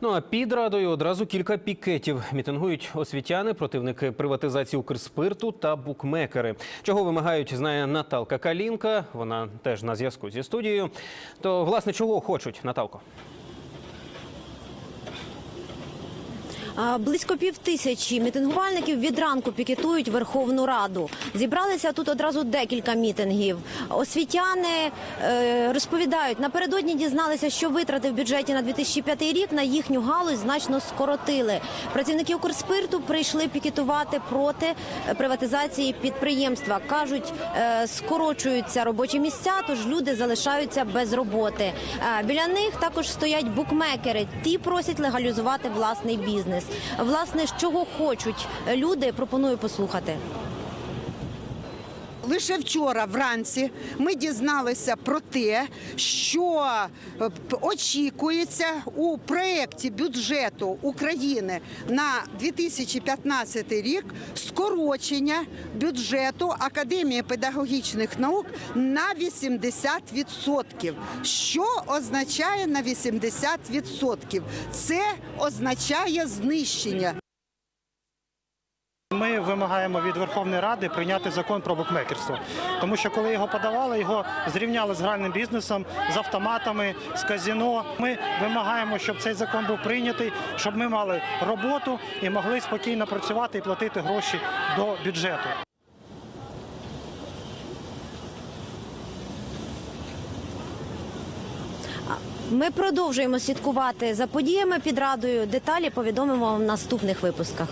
Ну а під радою одразу кілька пікетів мітингують освітяни, противники приватизації Укрспирту та букмекери. Чого вимагають, знає Наталка Калінка. Вона теж на зв'язку зі студією. То власне чого хочуть, Наталко? А, Близько пів тисячі мітингувальників від ранку пікетують Верховну Раду. Зібралися тут одразу декілька мітингів. Освітяни е, розповідають, напередодні дізналися, що витрати в бюджеті на 2005 рік на їхню галузь значно скоротили. Працівники Укрспирту прийшли пікетувати проти приватизації підприємства. кажуть, е, скорочуються робочі місця, тож люди залишаються без роботи. Е, Біля них також стоять букмекери. Ті просять легалізувати власний бізнес. Власне, з чого хочуть люди, пропоную послухати. Лише вчора вранці ми дізналися про те, що е, очікується у проєкті бюджету України на 2015 рік скорочення бюджету Академії педагогічних наук на 80%. Що означає на 80%? Це означає знищення. Ми вимагаємо від Верховної Ради прийняти закон про букмекерство, тому що коли його подавали, його зрівняли з гральним бізнесом, з автоматами, з казіно. Ми вимагаємо, щоб цей закон був прийнятий, щоб ми мали роботу і могли спокійно працювати і платити гроші до бюджету. Ми продовжуємо слідкувати за подіями під радою. Деталі повідомимо в наступних випусках.